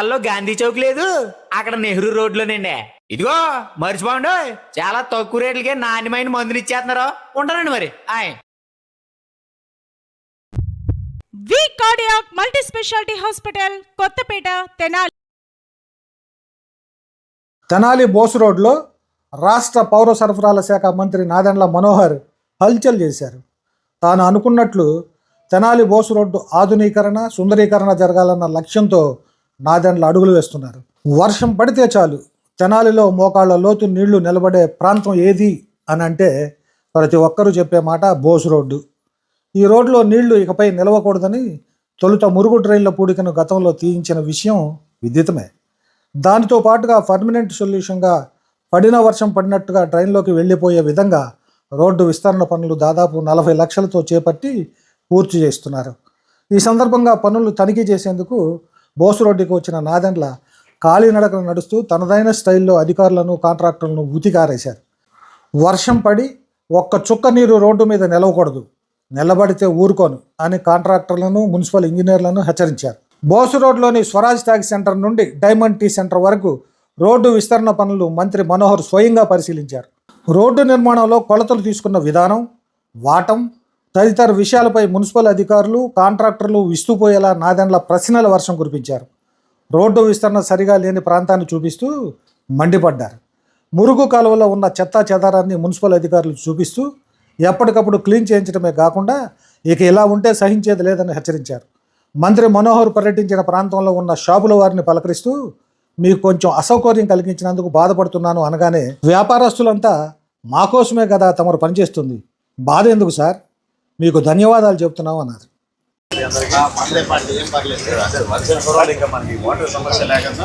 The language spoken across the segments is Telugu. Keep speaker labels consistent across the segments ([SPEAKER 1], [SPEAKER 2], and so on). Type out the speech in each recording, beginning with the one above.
[SPEAKER 1] అల్లో గాంధీ చౌక్ లేదు అక్కడ నెహ్రూ రోడ్లోనండి ఇదిగో మర్చిపోండి. చాలా తక్కువ రేట్లకే నాణ్యమైన మందులు ఇచ్చేస్తున్నారు. ఉంటానండి మరి. ఆయ్.
[SPEAKER 2] V cardiac multi speciality hospital Kothapeta Tenali.
[SPEAKER 3] Tenali Bose రోడ్లో రాష్ట్ర పౌర సరఫరాల శాఖ మంత్రి నాదెండ్ల మనోహర్ హల్చల్ చేశారు. తాను అనుకున్నట్లు తెనాలి బోసు రోడ్డు ఆధునీకరణ సుందరీకరణ జరగాలన్న లక్ష్యంతో నాదెండ్ల అడుగులు వేస్తున్నారు. వర్షం పడితే చాలు. తెనాలిలో మోకాళ్ళ లోతు నీళ్ళు నిలబడే ప్రాంతం ఏది అని అంటే ప్రతి ఒక్కరూ చెప్పే మాట బోసు రోడ్డు. ఈ రోడ్లో నీళ్ళు ఇకపై నిలవకూడదని తొలుత మురుగు డ్రైన్ల పూడికను గతంలో తీయించిన విషయం విదితమే. దానితో పాటుగా పర్మనెంట్ సొల్యూషన్గా పడిన వర్షం పడినట్టుగా ట్రైన్లోకి వెళ్ళిపోయే విధంగా రోడ్డు విస్తరణ పనులు దాదాపు నలభై లక్షలతో చేపట్టి పూర్తి చేస్తున్నారు. ఈ సందర్భంగా పనులు తనిఖీ చేసేందుకు బోసు రోడ్డుకి వచ్చిన నాదెండ్ల కాలినడకన నడుస్తూ తనదైన స్టైల్లో అధికారులను కాంట్రాక్టర్లను ఉతికారేశారు. వర్షం పడి ఒక్క చుక్క నీరు రోడ్డు మీద నిలవకూడదు. నిలబడితే ఊరుకోను అని కాంట్రాక్టర్లను మున్సిపల్ ఇంజనీర్లను హెచ్చరించారు. బోసు రోడ్లోని స్వరాజ్ ట్యాక్స్ సెంటర్ నుండి డైమండ్ టీ సెంటర్ వరకు రోడ్డు విస్తరణ పనులు మంత్రి మనోహర్ స్వయంగా పరిశీలించారు. రోడ్డు నిర్మాణంలో కొలతలు తీసుకున్న విధానం వాటం తదితర విషయాలపై మున్సిపల్ అధికారులు కాంట్రాక్టర్లు విస్తుపోయేలా నాదెండ్ల ప్రశ్నల వర్షం కురిపించారు. రోడ్డు విస్తరణ సరిగా లేని ప్రాంతాన్ని చూపిస్తూ మండిపడ్డారు. మురుగు కాలువలో ఉన్న చెత్తా చెదారాన్ని మున్సిపల్ అధికారులు చూపిస్తూ ఎప్పటికప్పుడు క్లీన్ చేయించడమే కాకుండా ఇక ఇలా ఉంటే సహించేది లేదని హెచ్చరించారు. మంత్రి మనోహర్ పర్యటించిన ప్రాంతంలో ఉన్న షాపుల వారిని పలకరిస్తూ మీకు కొంచెం అసౌకర్యం కలిగించినందుకు బాధపడుతున్నాను అనగానే వ్యాపారస్తులంతా మా కోసమే కదా తమరు పనిచేస్తుంది. బాధ ఎందుకు సార్? మీకు ధన్యవాదాలు చెప్తున్నాం అన్నారు
[SPEAKER 4] ఇంకా మనకి వాటర్ సమస్య లేకుండా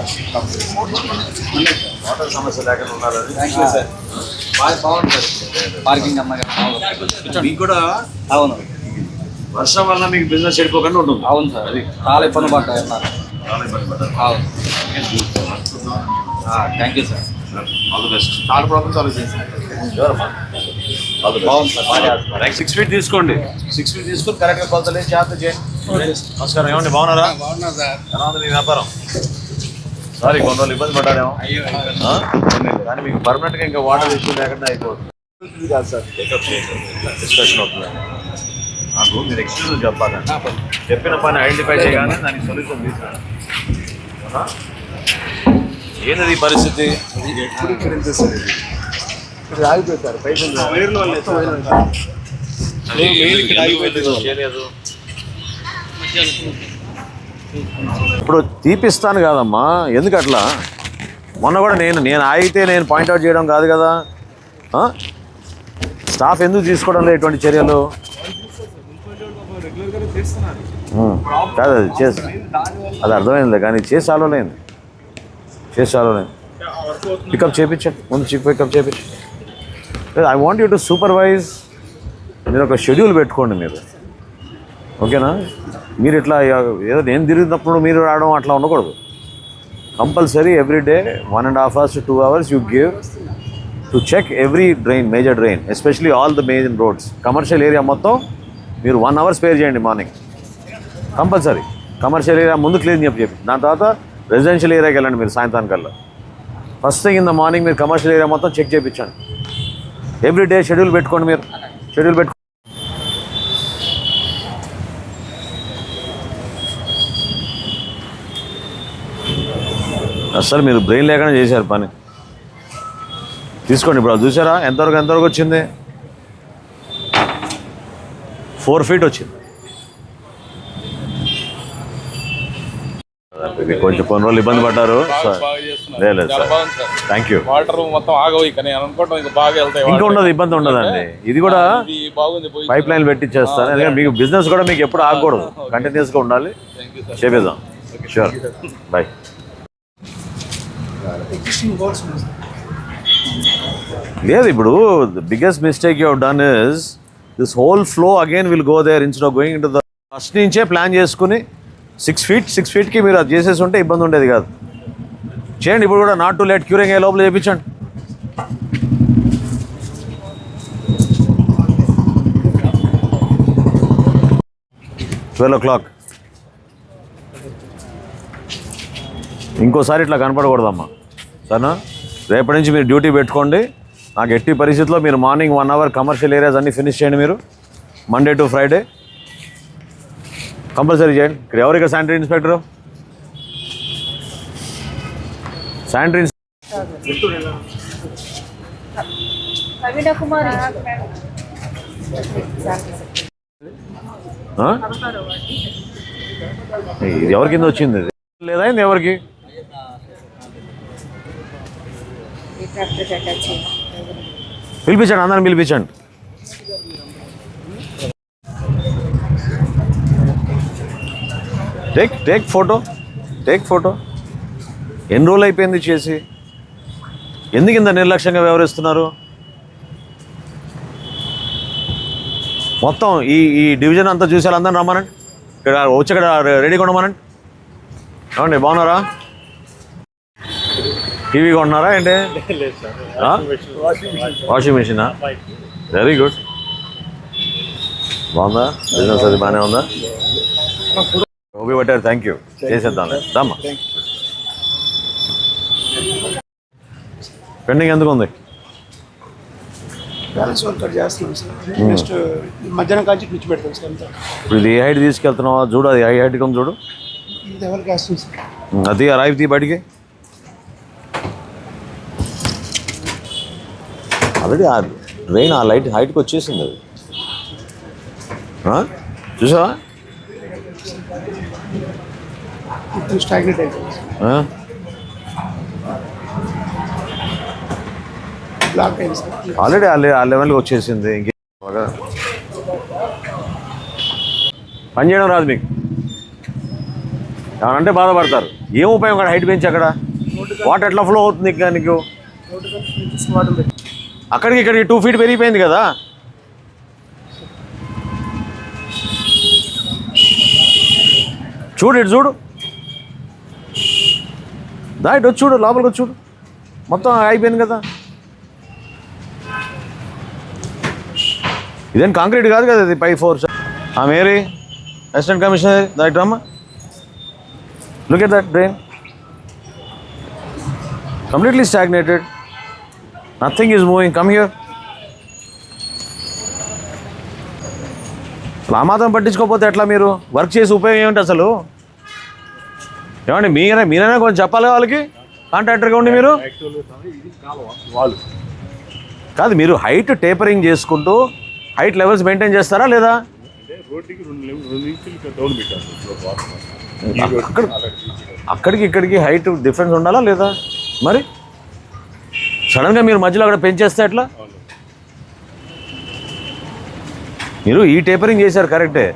[SPEAKER 4] వాటర్ సమస్య లేకుండా ఉండాలని థ్యాంక్ యూ సార్
[SPEAKER 5] పార్కింగ్ అమ్మగా
[SPEAKER 4] మీకు కూడా
[SPEAKER 5] అవును
[SPEAKER 4] వర్షం వల్ల మీకు బిజినెస్ చెడిపోకుండా ఉంటుంది
[SPEAKER 5] అవును సార్ అది చాలా ఇబ్బంది పడ్డారు
[SPEAKER 4] చాలా ఇబ్బంది పడ్డారు
[SPEAKER 5] అవును thank you sir
[SPEAKER 4] all the best
[SPEAKER 5] చాలా ప్రాబ్లమ్స్ సాల్వ్ చేశారు బాగుంది.
[SPEAKER 4] సిక్స్ ఫీట్ తీసుకోండి. సిక్స్ ఫీట్ తీసుకొని కరెక్ట్గా కొలతలే చేయండి. నమస్కారం. ఏమండి బాగున్నారా?
[SPEAKER 5] బాగున్నా సార్.
[SPEAKER 4] ఎలా ఉంది మీ వ్యాపారం? సారీ కొన్ని రోజులు ఇబ్బంది పడ్డారేమో. ఆ? కానీ మీకు పర్మనెంట్గా ఇంకా వాటర్ ఇష్యూ లేకుండా అయిపోతుంది. కాదు సార్. టేకప్ చేయండి. డిస్కషన్ అవుతుంది. నాకు మీరు ఎక్స్క్యూజ్ చెప్పాలి చెప్పిన పని ఐడెంటిఫై చేయగానే దానికి సొల్యూషన్? ఏంది ఈ పరిస్థితి? ఎప్పుడు ఇక్కడ ఆగిపోయింది సార్. ఇప్పుడు తీపిస్తాను కాదమ్మా. ఎందుకు అట్లా మొన్న కూడా నేను నేను ఆగితే నేను పాయింట్అవుట్ చేయడం కాదు కదా. ఆ? స్టాఫ్ ఎందుకు తీసుకోవడం లేదు ఇటువంటి చర్యలు. కాదు అది చేసి అది అర్థమైంది కానీ చేసి చాలలేదు చేసి చాలలేదు పికప్ చేయించండి ముందు పికప్ చేయించండి I want you to supervise మీరు ఒక షెడ్యూల్ పెట్టుకోండి మీరు. ఓకేనా మీరు ఇట్లా ఏదో నేను తిరిగినప్పుడు మీరు రావడం అట్లా ఉండకూడదు. Compulsory every day one and half hours two hours you give to check every drain major drain especially all the major roads commercial area మొత్తం మీరు వన్ అవర్ స్పేర్ చేయండి మార్నింగ్ కంపల్సరీ కమర్షియల్ ఏరియా ముందు క్లీన్ చెప్పి చెప్పి దాని తర్వాత రెసిడెన్షియల్ ఏరియాకి వెళ్ళండి మీరు సాయంత్రానికల్లా. First thing in the morning మీరు కమర్షియల్ ఏరియా మొత్తం చెక్ చేయించండి ఎవ్రీ డే షెడ్యూల్ పెట్టుకోండి మీరు. షెడ్యూల్ పెట్టు అసలు మీరు బ్రెయిన్ లేకుండా చేశారు పని. తీసుకోండి ఇప్పుడు అది చూసారా? ఎంతవరకు ఎంతవరకు వచ్చింది? ఫోర్ ఫీట్ వచ్చింది. ఇది కొంచెం కొన్ని రోజులు ఇబ్బంది పడ్డారు. లేదు సార్. థ్యాంక్ యూ
[SPEAKER 6] వాటర్ మొత్తం ఆగవు ఇక నేను ఇంకా బాగా వెళ్తాయి
[SPEAKER 4] ఇంకా ఉండదు ఇబ్బంది ఉండదండి. ఇది కూడా పైప్ లైన్ పెట్టించేస్తాను ఎందుకంటే మీకు బిజినెస్ కూడా మీకు ఎప్పుడు ఆగకూడదు. కంటిన్యూస్గా ఉండాలి. చేపిద్దాం. షూర్ బాయ్ లేదు ఇప్పుడు the biggest mistake you done is this whole flow again will go there instead of going to the first నుంచే ప్లాన్ చేసుకుని సిక్స్ ఫీట్ సిక్స్ ఫీట్కి మీరు అది చేసేసి ఉంటే ఇబ్బంది ఉండేది కాదు. చేయండి ఇప్పుడు కూడా నాట్ టు లేట్ క్యూరింగ్ అయ్యే లోపల చేయించండి ట్వెల్వ్ ఓ క్లాక్ ఇంకోసారి ఇట్లా కనపడకూడదమ్మా. సరేనా? రేపటి నుంచి మీరు డ్యూటీ పెట్టుకోండి. నాకు ఎట్టి పరిస్థితిలో మీరు morning one hour commercial areas అన్నీ ఫినిష్ చేయండి మీరు. మండే టు ఫ్రైడే కంపల్సరీ చేయండి. ఇక్కడ ఎవరు ఇక్కడ శానిటరీ ఇన్స్పెక్టరు? శానిటరీ? ఇది ఎవరి కింద వచ్చింది? లేదా ఎవరికి? పిలిపించండి అందరిని పిలిపించండి. Take take photo take photo. ఎన్ని రోజులు అయిపోయింది చేసి? ఎందుకు ఇంత నిర్లక్ష్యంగా వ్యవహరిస్తున్నారు? మొత్తం ఈ ఈ డివిజన్ అంతా చూసి అందరం రమ్మనండి. ఇక్కడ వచ్చి ఇక్కడ రెడీగా ఉండమనండి. ఏమండి బాగున్నారా? టీవీ కొంటున్నారా ఏంటి? వాషింగ్ మెషినా? Very good. బాగుందా? బిజినెస్ అది బాగానే ఉందా? ఓపి పట్టారు థ్యాంక్ యూ చేసేద్దాం. దమ్మా. పెండింగ్ ఎందుకు ఉంది?
[SPEAKER 7] బ్యాలెన్స్ వర్క్ చేస్తున్నాం సార్. నెక్స్ట్ మధ్యాహ్నం కాల్చి పిచ్చి పెడతాం సార్ అంతా.
[SPEAKER 4] ఇప్పుడు ఇది ఏ హైట్ తీసుకెళ్తున్నావా? చూడు అది ఏ ఉంది చూడు.
[SPEAKER 7] ఇది ఎవరికి వేస్తుంది సార్
[SPEAKER 4] అది అరైవ్ తీ బయటికి ఆల్రెడీ ఆ ట్రైన్ ఆ లైట్ హైట్కి వచ్చేసింది అది? చూసావా?
[SPEAKER 7] మొత్తం స్టాగ్నెట్ అయిపోయింది సార్
[SPEAKER 4] ఆ?
[SPEAKER 7] బ్లాక్ అయింది సార్
[SPEAKER 4] ఆల్రెడీ ఆ లెవెల్కి వచ్చేసింది. ఇంకే. పని చేయడం రాదు మీకు. ఏమనంటే బాధపడతారు. ఏం ఉపయోగం అక్కడ హైట్ పెంచి అక్కడ? వాటర్ ఎట్లా ఫ్లో అవుతుంది ఇంకా నీకు అక్కడికి ఇక్కడికి టూ ఫీట్ పెరిగిపోయింది కదా. చూడు ఇటు చూడు. దా వచ్చి చూడు లోపలికి వచ్చి చూడు. మొత్తం అయిపోయింది కదా. ఇదేం కాంక్రీట్ కాదు కదా ఇది పై ఫోర్ ఆ మేరీ అసిస్టెంట్ కమిషనర్ దట్ రమ్మ. Look at that drain completely stagnated nothing is moving come here అసలు ఆ మాత్రం పట్టించుకోకపోతే ఎట్లా మీరు? వర్క్ చేసి ఉపయోగం ఏమిటి అసలు? ఏమండి మీరే మీరైనా కొంచెం చెప్పాలి వాళ్ళకి? కాంట్రాక్టర్గా ఉండి మీరు? కాదు మీరు హైట్ టేపరింగ్ చేసుకుంటూ హైట్ లెవెల్స్ మెయింటైన్ చేస్తారా లేదా? అక్కడ అక్కడికి ఇక్కడికి హైట్ డిఫరెన్స్ ఉండాలా లేదా? మరి? సడన్గా మీరు మధ్యలో అక్కడ పెంచేస్తే ఎట్లా? మీరు ఈ టేపరింగ్ చేశారు కరెక్టే.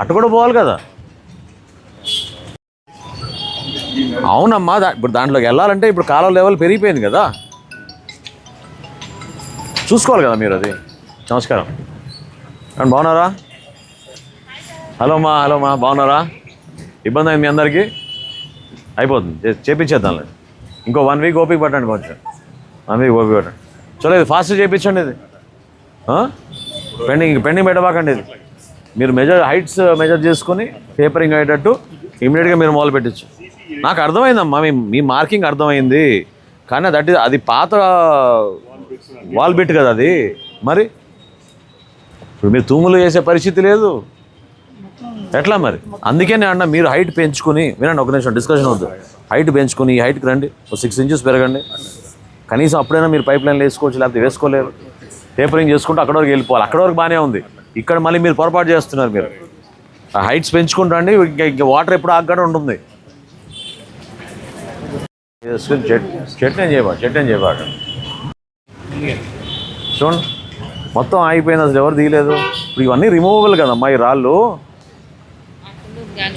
[SPEAKER 4] అటు కూడా పోవాలి కదా? అవునమ్మా ఇప్పుడు దాంట్లోకి వెళ్ళాలంటే ఇప్పుడు కాలువ లెవెల్ పెరిగిపోయింది కదా. చూసుకోవాలి కదా మీరు అది. నమస్కారం. ఏమండి బాగున్నారా? హలో మా హలో మా బాగున్నారా? ఇబ్బంది అయింది మీ అందరికీ? అయిపోతుంది. చే- చేపించేద్దాంలే ఇంకో వన్ వీక్ ఓపిక పట్టండి కొంచెం. వన్ వీక్ ఓపిక పట్టండి. చలో ఇది ఫాస్ట్ చేయించండి ఇది. పెండింగ్ పెండింగ్ పెట్టబాకండి ఇది. మీరు మెజర్ హైట్స్ మెజర్ చేసుకుని పేపరింగ్ అయ్యేటట్టు ఇమీడియట్గా మీరు మొదలు పెట్టచ్చు. నాకు అర్థమైందమ్మా మీ మీ మార్కింగ్ అర్థమైంది. కానీ దట్ ఇస్ అది పాత వాల్ బిట్ కదా అది. మరి? ఇప్పుడు మీరు తూములు చేసే పరిస్థితి లేదు. ఎట్లా మరి? అందుకే నేను అన్న మీరు హైట్ పెంచుకుని వినండి ఒక నిమిషం డిస్కషన్ వద్దు. హైట్ పెంచుకుని ఈ హైట్కి రండి. ఒక సిక్స్ ఇంచెస్ పెరగండి. కనీసం అప్పుడైనా మీరు పైప్ లైన్లు వేసుకోవచ్చు లేకపోతే వేసుకోలేరు. టేపరింగ్ చేసుకుంటూ అక్కడ వరకు వెళ్ళిపోవాలి. అక్కడ వరకు బాగానే ఉంది. ఇక్కడ మళ్ళీ మీరు పొరపాటు చేస్తున్నారు మీరు. ఆ హైట్స్ పెంచుకుంటండి ఇంకా ఇంకా వాటర్ ఎప్పుడు ఆగ్గడ ఉంటుంది. చేసుకుని చెట్ చెట్టు ఏం చేయబా చూడండి మొత్తం ఆగిపోయింది అసలు ఎవరు తీయలేదు. ఇప్పుడు ఇవన్నీ రిమూవబుల్ కదమ్మా ఈ రాళ్ళు.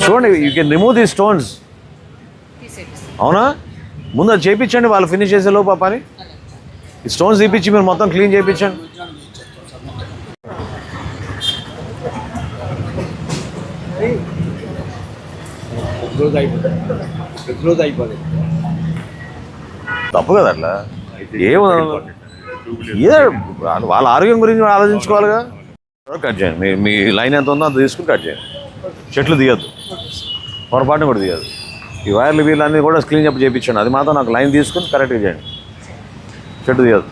[SPEAKER 4] చూడండి you can remove the stones అవునా? ముందు అది చేయించండి వాళ్ళు ఫినిష్ చేసే లోపు ఆ పని. ఈ స్టోన్స్ తీపిచ్చి మీరు మొత్తం క్లీన్ చేయించండి
[SPEAKER 5] క్లోజ్ అయిపోతుంది. క్లోజ్ అయిపోతుంది
[SPEAKER 4] తప్పు కదా అట్లా? ఏమో ఏదో వాళ్ళ- ఆరోగ్యం గురించి ఆలోచించుకోవాలిగా? కట్ చేయండి. మీ మీ లైన్ ఎంత ఉందో అంత తీసుకుని కట్ చేయండి. చెట్లు తీయద్దు పొరపాటున కూడా తీయద్దు ఈ వైర్లు వీళ్ళు అన్నీ కూడా క్లీన్ అప్ చేయించండి అది మాత్రం నాకు లైన్ తీసుకుని కరెక్ట్గా చేయండి. చెట్టు తీయద్దు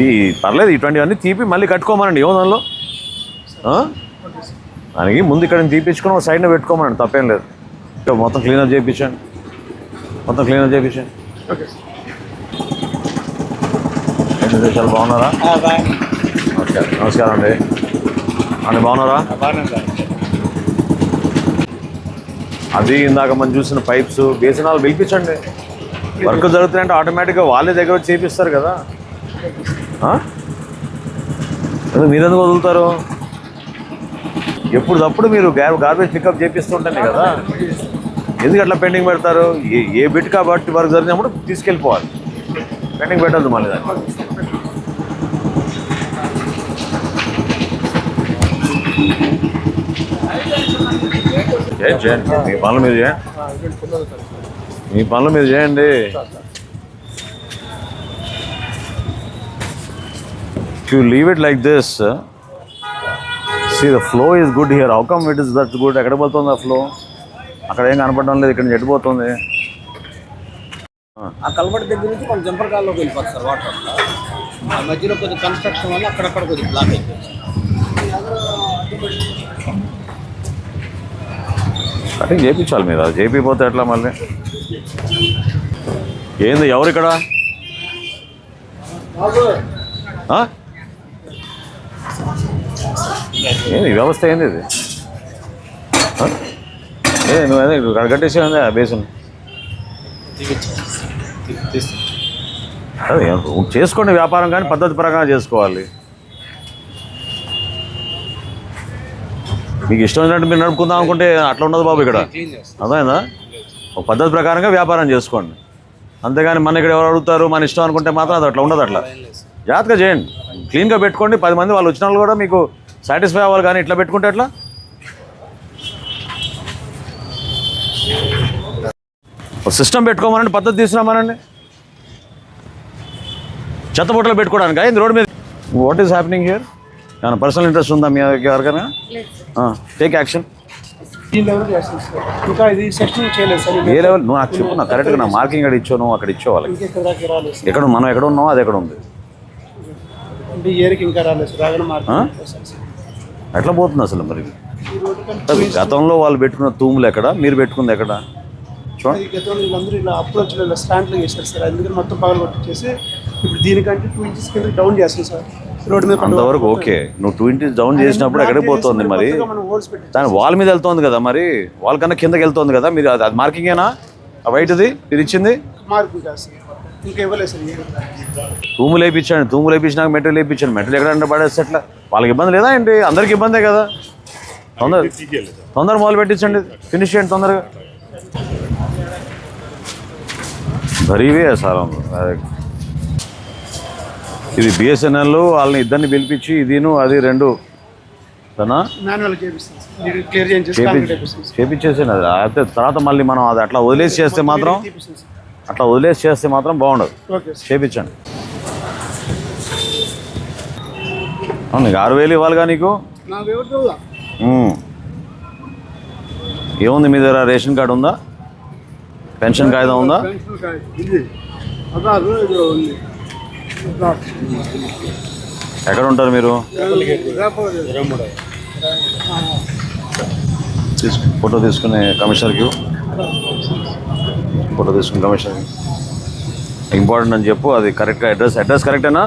[SPEAKER 4] ఈ పర్లేదు ఇటువంటివన్నీ తీపి మళ్ళీ కట్టుకోమనండి. ఏమో దానిలో? దానికి ముందు ఇక్కడ తీపించుకొని ఒక సైడ్న పెట్టుకోమనండి. తప్పేం లేదు. మొత్తం క్లీనప్ చేయించండి మొత్తం క్లీనప్ చేయించండి ఏంటి విషయాలు బాగున్నారా? నమస్కారం నమస్కారం అండి. అండి బాగున్నారా? అది ఇందాక మనం చూసిన పైప్స్ బేసినాలు పిలిపించండి. వర్క్ జరుగుతున్నాయంటే ఆటోమేటిక్గా వాళ్ళే దగ్గర వచ్చి చేపిస్తారు కదా. మీరెందుకు వదులుతారు? ఎప్పుడు తప్పుడు మీరు గార్బేజ్ పికప్ చేపిస్తుంటేనే కదా. ఎందుకు అట్లా పెండింగ్ పెడతారు? ఏ ఏ బిట్ కాబట్టి వర్క్ జరిగినప్పుడు తీసుకెళ్ళిపోవాలి. పెండింగ్ పెట్టద్దు మళ్ళీ దాన్ని. చేయండి చేయండి. మీ పనుల మీద చేయండి. మీ పనుల మీద చేయండి. You leave it like this see the flow is good here how come it is that good ఎక్కడ పోతుంది ఆ ఫ్లో అక్కడ ఏం కనపడడం లేదు ఇక్కడ నుంచి ఎటు పోతుంది
[SPEAKER 7] ఆ కలబడి దగ్గర నుంచి కొంచెం జంపర్ కాల్లోకి వెళ్ళిపోతుంది సార్ వాటర్ ఆ మధ్యలో కొద్దిగా కన్స్ట్రక్షన్ వల్ల అక్కడక్కడ కొద్దిగా బ్లాక్ అయిపోయింది.
[SPEAKER 4] కటింగ్ చేయించాలి మీరు అది చేపిపోతే ఎట్లా మళ్ళీ? ఏంది ఎవరు ఇక్కడ? ఏంది వ్యవస్థ ఏంది ఇది? అదే నువ్వు అదే ఇక్కడ కట్టేసి ఆ బేసిన్. అదే చేసుకోండి వ్యాపారం కానీ పద్ధతి ప్రకారం చేసుకోవాలి. మీకు ఇష్టం ఏంటంటే మీరు నడుపుకుందాం అనుకుంటే అట్లా ఉండదు బాబు ఇక్కడ. అదేనా ఒక పద్ధతి ప్రకారంగా వ్యాపారం చేసుకోండి. అంతేగాని మన ఇక్కడ ఎవరు అడుగుతారు? మన ఇష్టం అనుకుంటే మాత్రం అది అట్లా ఉండదు అట్లా. జాగ్రత్తగా చేయండి. క్లీన్గా పెట్టుకోండి. పది మంది వాళ్ళు వచ్చిన వాళ్ళు కూడా మీకు సాటిస్ఫై అవ్వాలి కానీ ఇట్లా పెట్టుకుంటే ఎట్లా? సిస్టమ్ పెట్టుకోమనండి పద్ధతి తీసుకురామనండి. చెత్త బుట్టలు పెట్టుకోవడానికి? అయింది రోడ్ మీద? వాట్ ఈస్ హ్యాపెనింగ్ హియర్ ఏమైనా పర్సనల్ ఇంట్రెస్ట్ ఉందా మీ ఎవరికైనా? టేక్ యాక్షన్
[SPEAKER 7] ఈ లెవెల్ చేస్తాం సార్ ఇంకా ఇది సెక్షన్ చేయలేదు సార్
[SPEAKER 4] ఏ లెవెల్ నువ్వు నాకు చెప్పు నాకు కరెక్ట్గా నా మార్కింగ్ అక్కడ ఇచ్చావు నువ్వు అక్కడ ఇచ్చావు వాళ్ళకి. ఎక్కడ మనం ఎక్కడ ఉన్నావు అది ఎక్కడ ఉంది?
[SPEAKER 7] అంటే ఈ ఇయర్కి ఇంకా రాలేదు సార్ రాగన
[SPEAKER 4] ఆ?
[SPEAKER 7] మార్కెట్
[SPEAKER 4] ఎట్లా పోతుంది అసలు మరి? గతంలో వాళ్ళు పెట్టుకున్న తూములు ఎక్కడ? మీరు పెట్టుకుంది ఎక్కడ? చూడండి
[SPEAKER 7] అది గతంలో వీళ్ళందరూ ఇలా అప్రోచ్లో ఇలా స్టాండ్లు చేశారు సార్. అందుకని మొత్తం పగల కొట్టించేసి ఇప్పుడు దీనికంటే టూ ఇంచెస్ కింద డౌన్ చేస్తాం సార్. రోడ్డు మీద
[SPEAKER 4] అంతవరకు ఓకే నువ్వు టూ ఇంటీస్ డౌన్ చేసినప్పుడు ఎక్కడికి పోతుంది మరి?
[SPEAKER 7] మనం హోల్స్ పెట్టి
[SPEAKER 4] దాని వాల్ మీద వెళ్తోంది కదా మరి? వాల్ కన్నా కిందకి వెళ్తోంది కదా? మీరు అది మార్కింగేనా వైట్ది మీరు ఇచ్చింది?
[SPEAKER 7] సార్? ఇంకా ఇవ్వలేదు సార్
[SPEAKER 4] తూములు వేయించండి తూములు వేయించినాక మెటీరియల్ వేయించండి మెటీరియల్ ఎక్కడ పడేస్తే ఎట్లా? వాళ్ళకి ఇబ్బంది లేదా ఏంటి? అందరికి ఇబ్బందే కదా? తొందర తొందర మొదలు పెట్టించండి. ఫినిష్ చేయండి తొందరగా. గరీబే సార్. ఇది బిఎస్ఎన్ఎల్ వాళ్ళని ఇద్దరిని పిలిపించి ఇదిను అది రెండు. చేపించేసాను అది. అయితే తర్వాత మళ్ళీ మనం అది అట్లా వదిలేసి చేస్తే మాత్రం అట్లా వదిలేసి చేస్తే మాత్రం బాగుండదు. చేపించండి. నీకు ఆరు వేలు ఇవ్వాలిగా నీకు. ఏముంది మీ దగ్గర రేషన్ కార్డు ఉందా? పెన్షన్ కాగితం ఉందా? ఎక్కడ ఉంటారు మీరు? ఫోటో తీసుకునే కమిషనర్కి ఫోటో తీసుకుని కమిషనర్కి ఇంపార్టెంట్ అని చెప్పు అది కరెక్ట్గా అడ్రస్ అడ్రస్ కరెక్టేనా?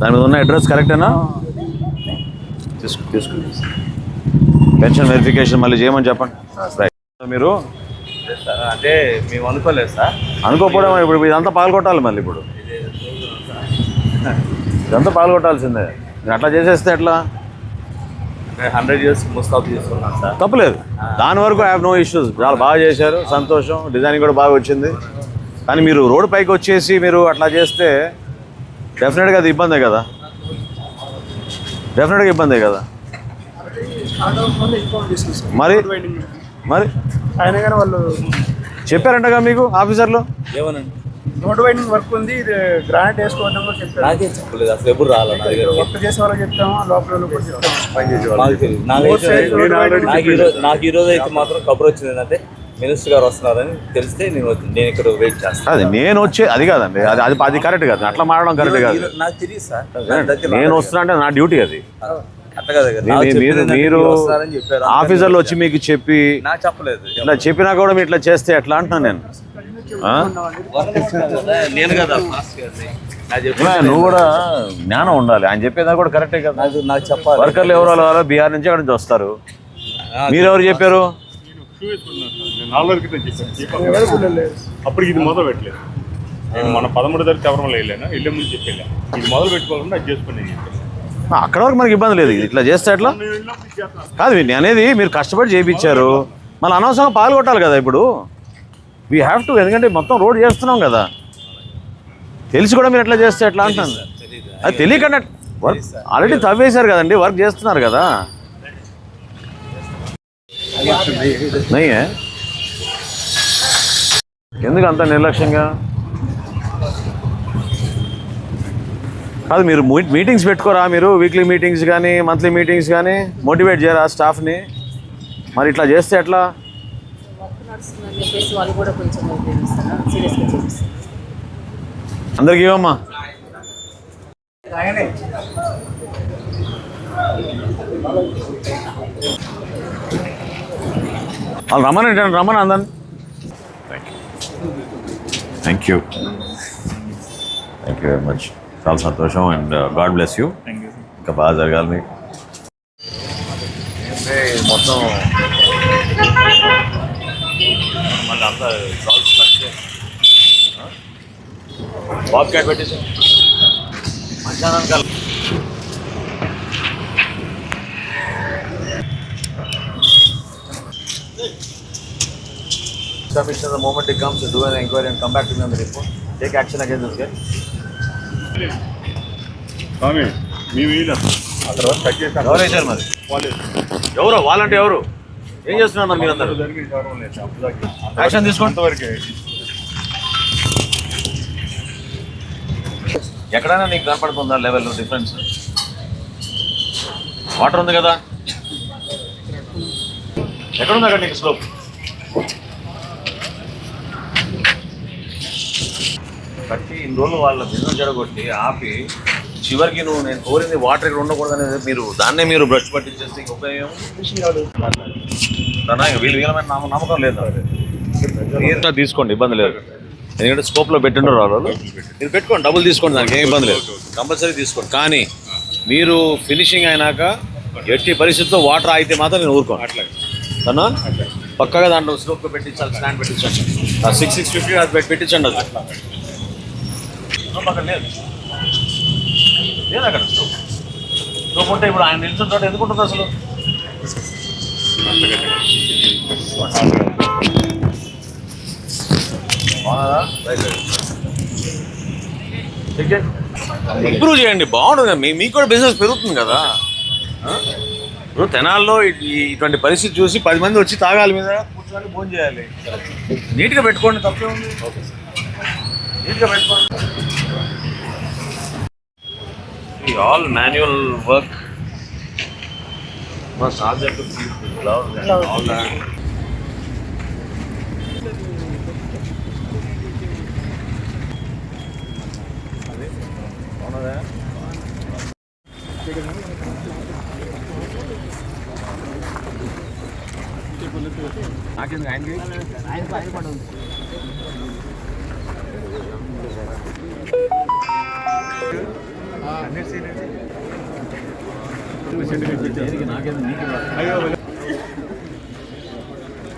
[SPEAKER 4] దాని మీద ఉన్న అడ్రస్ కరెక్టేనా? తీసుకు తీసుకు. పెన్షన్ వెరిఫికేషన్ మళ్ళీ చేయమని చెప్పండి. రైట్. మీరు
[SPEAKER 5] అంటే మేము అనుకోలేదు సార్.
[SPEAKER 4] అనుకోకపోవడం ఇప్పుడు ఇదంతా పాల్గొట్టాలి మళ్ళీ ఇప్పుడు. ఇదంతా పాల్గొట్టాల్సిందే. మీరు అట్లా చేసేస్తే ఎట్లా?
[SPEAKER 5] నేను హండ్రెడ్ ఇయర్స్ ముస్తాబ్ చేసుకున్నాను సార్.
[SPEAKER 4] తప్పలేదు. దాని వరకు ఐ హావ్ నో ఇష్యూస్ చాలా బాగా చేశారు. సంతోషం. డిజైనింగ్ కూడా బాగా వచ్చింది. కానీ మీరు రోడ్ పైకి వచ్చేసి మీరు అట్లా చేస్తే డెఫినెట్గా అది ఇబ్బందే కదా. డెఫినెట్గా ఇబ్బందే కదా. మరి? మరి?
[SPEAKER 7] ఆయన కానీ వాళ్ళు
[SPEAKER 4] చెప్పారంటగా మీకు ఆఫీసర్లు?
[SPEAKER 5] ఏమనండి
[SPEAKER 7] రోడ్ వైండింగ్ వర్క్ ఉంది ఇది గ్రానైట్ వేసుకోవడం కూడా చెప్పారు.
[SPEAKER 5] నాకే చెప్పలేదు అసలు ఎప్పుడు రాలేదు నా దగ్గర
[SPEAKER 7] వర్క్ చేసే వాళ్ళకి చెప్తాము లోపల వాళ్ళకి కూడా చెప్తాము.
[SPEAKER 5] నాకు తెలియదు. నాకైతే నాకు ఈ రోజు నాకు ఈ రోజు అయితే మాత్రం కబుర్ వచ్చింది ఏంటంటే మినిస్టర్ గారు వస్తున్నారని తెలిస్తే నేను వచ్చి- నేను ఇక్కడ వెయిట్ చేస్తాను.
[SPEAKER 4] అది నేను వచ్చే అది కాదండి అది అది అది కరెక్ట్ కాదు అట్లా మారడం కరెక్ట్ కాదు.
[SPEAKER 5] నాకు తెలియదు సార్. నా దగ్గర
[SPEAKER 4] నేను వస్తున్నా అంటే నా డ్యూటీ అది. మీరు ఆఫీసర్లు వచ్చి మీకు చెప్పి
[SPEAKER 5] చెప్పలేదు.
[SPEAKER 4] ఇట్లా చెప్పినా కూడా మీరు ఇట్లా చేస్తే ఎట్లా అంటున్నాను నేను?
[SPEAKER 5] కదా
[SPEAKER 4] నువ్వు కూడా జ్ఞానం ఉండాలి. ఆయన చెప్పేదా కూడా కరెక్టే కదా.
[SPEAKER 5] నాకు చెప్పాలి.
[SPEAKER 4] వర్కర్లు ఎవరో వాళ్ళ బీహార్ నుంచి అక్కడి నుంచి వస్తారు? మీరు ఎవరు చెప్పారు?
[SPEAKER 6] చెప్పాను అప్పటికి ఇది మొదలు పెట్టలేదు. నేను మన పదమూడు తారీఖు శబరిమల వెళ్ళాను వెళ్ళే ముందు చెప్పి వెళ్ళాను ఇది మొదలు పెట్టుకోకుండా అది చేసుకుని చెప్పాను
[SPEAKER 4] అక్కడ వరకు మనకి ఇబ్బంది లేదు. ఇట్లా చేస్తే ఎట్లా. కాదు నేను అనేది మీరు కష్టపడి చేయించారు. మళ్ళీ అనవసరంగా పాలు కొట్టాలి కదా ఇప్పుడు. వీ హ్యావ్ టు ఎందుకంటే మొత్తం రోడ్ చేస్తున్నాం కదా. తెలిసి కూడా మీరు ఎట్లా చేస్తే ఎట్లా అంటున్నాను అది తెలియకుండా వర్క్ ఆల్రెడీ తవ్వేశారు కదండి వర్క్ చేస్తున్నారు కదా. నయ్యే? ఎందుకు అంత నిర్లక్ష్యంగా? కాదు మీరు మీటింగ్స్ పెట్టుకోరా మీరు? వీక్లీ మీటింగ్స్ కానీ మంత్లీ మీటింగ్స్ కానీ మోటివేట్ చేయరా స్టాఫ్ని మరి ఇట్లా చేస్తే ఎట్లా? అందరికి ఇవ్వమ్మా. వాళ్ళు రమ్మనండి రమ్మని అందని thank you thank you very much చాలా సంతోషం అండ్ గాడ్ బ్లెస్ యూ ఇంకా బాగా జరగాలి మీకు మొత్తం మళ్ళీ అంతా బాబ్ క్యాట్ పెట్టేసి మధ్యాహ్నం కల్ Commission, the moment it comes, to do an inquiry and come back to me on the report. Take action against this guy.
[SPEAKER 6] స్వామి మేము వేయలేం ఆ తర్వాత కట్ చేశాను
[SPEAKER 4] ఎవరు వేశారు మరి? ఎవరు? వాళ్ళంటే ఎవరు? ఏం చేస్తున్నారు మరి మీరందరూ?
[SPEAKER 6] జరిగింది చదవడం లేదు. అప్పుడు దాకా.
[SPEAKER 4] యాక్షన్ తీసుకోండి. ఎక్కడైనా నీకు కనపడుతుందా లెవెల్ డిఫరెన్స్ వాటర్ ఉంది కదా? ఎక్కడ ఉంది అక్కడ నీకు స్లోప్ కట్టి ఇన్ని రోజులు వాళ్ళ బిజినెస్ జరగొట్టి ఆపి చివరికి నువ్వు నేను కోరింది వాటర్ ఇక్కడ ఉండకూడదు అనేది మీరు దాన్నే మీరు బ్రష్ పట్టించేస్తే ఇంక ఉపయోగం వీళ్ళు వీలమైన నమ్మ- నమ్మకం లేదు తీసుకోండి ఇబ్బంది లేదు. ఎందుకంటే స్కోప్లో పెట్టిండ్రు వాళ్ళు. మీరు పెట్టుకోండి డబ్బులు తీసుకోండి దానికి ఏం ఇబ్బంది లేదు. కంపల్సరీ తీసుకోండి. కానీ మీరు ఫినిషింగ్ అయినాక ఎట్టి పరిస్థితుల్లో వాటర్ ఆగితే మాత్రం నేను ఊరుకోను. అట్లా. పక్కగా దాంట్లో స్లోప్లో పెట్టించాలి స్టాండ్ పెట్టించండి సిక్స్ సిక్స్ ఫిఫ్టీ అది పెట్టి- పెట్టించండి అది. అక్కడ లేదు. లేదు అక్కడ. స్లోప్ ఉంటే ఇప్పుడు ఆయన చోట ఎందుకు ఉంటుంది అసలు? ఇంప్రూవ్ చేయండి బాగుంటుంది. మీ మీకు కూడా బిజినెస్ పెరుగుతుంది కదా? ఇప్పుడు తెనాల్లో ఇటువంటి పరిస్థితి చూసి పది మంది వచ్చి తాగాలి మీద కూర్చొని భోజనం చేయాలి నీట్గా పెట్టుకోండి తప్పే ఉంది. నీట్గా పెట్టుకోండి all manual work must all that all that నాకెందుకు ఆయనకి?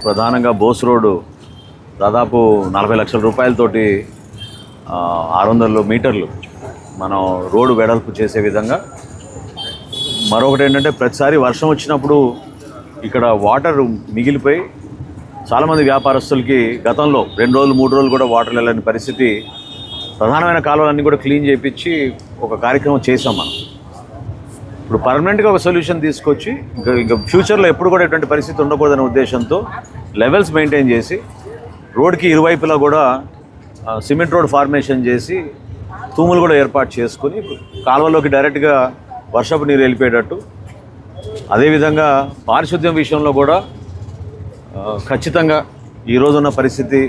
[SPEAKER 4] ప్రధానంగా బోస్ రోడ్డు దాదాపు నలభై లక్షల రూపాయలతోటి ఆరు వందల మీటర్లు మనం రోడ్డు వెడల్పు చేసే విధంగా. మరొకటి ఏంటంటే ప్రతిసారి వర్షం వచ్చినప్పుడు ఇక్కడ వాటర్ మిగిలిపోయి చాలామంది వ్యాపారస్తులకి గతంలో రెండు రోజులు మూడు రోజులు కూడా వాటర్ వెళ్ళని పరిస్థితి ప్రధానమైన కాలువలన్నీ కూడా క్లీన్ చేయించి ఒక కార్యక్రమం చేసాం మనం. ఇప్పుడు పర్మనెంట్గా ఒక సొల్యూషన్ తీసుకొచ్చి ఇంకా ఇంకా ఫ్యూచర్లో ఎప్పుడు కూడా ఎటువంటి పరిస్థితి ఉండకూడదనే ఉద్దేశంతో లెవెల్స్ మెయింటైన్ చేసి రోడ్కి ఇరువైపులా కూడా సిమెంట్ రోడ్ ఫార్మేషన్ చేసి తూములు కూడా ఏర్పాటు చేసుకుని కాలువలోకి డైరెక్ట్గా వర్షపు నీరు వెళ్ళిపోయేటట్టు. అదేవిధంగా పారిశుద్ధ్యం విషయంలో కూడా ఖచ్చితంగా ఈ పరిస్థితి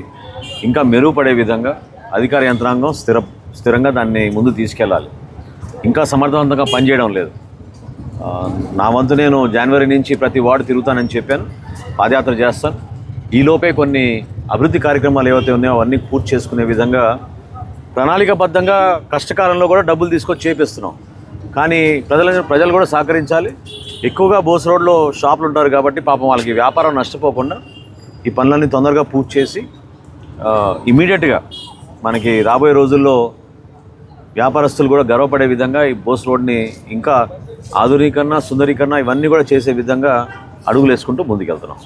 [SPEAKER 4] ఇంకా మెరుగుపడే విధంగా అధికార యంత్రాంగం స్థిర స్థిరంగా దాన్ని ముందు తీసుకెళ్ళాలి. ఇంకా సమర్థవంతంగా పనిచేయడం లేదు. నా వంతు నేను జనవరి నుంచి ప్రతి వార్డు తిరుగుతానని చెప్పాను. పాదయాత్ర చేస్తాను. ఈలోపే కొన్ని అభివృద్ధి కార్యక్రమాలు ఏవైతే ఉన్నాయో అవన్నీ పూర్తి చేసుకునే విధంగా ప్రణాళికబద్ధంగా కష్టకాలంలో కూడా డబ్బులు తీసుకొచ్చి చేపిస్తున్నాం. కానీ ప్రజల ప్రజలు కూడా సహకరించాలి. ఎక్కువగా బోస్ రోడ్లో షాపులు ఉంటారు కాబట్టి పాపం వాళ్ళకి వ్యాపారం నష్టపోకుండా ఈ పనులన్నీ తొందరగా పూర్తి చేసి ఇమీడియట్గా మనకి రాబోయే రోజుల్లో వ్యాపారస్తులు కూడా గర్వపడే విధంగా ఈ బోస్ రోడ్ని ఇంకా ఆధునీకరణ సుందరీకరణ ఇవన్నీ కూడా చేసే విధంగా అడుగులు వేసుకుంటూ ముందుకెళ్తున్నాం.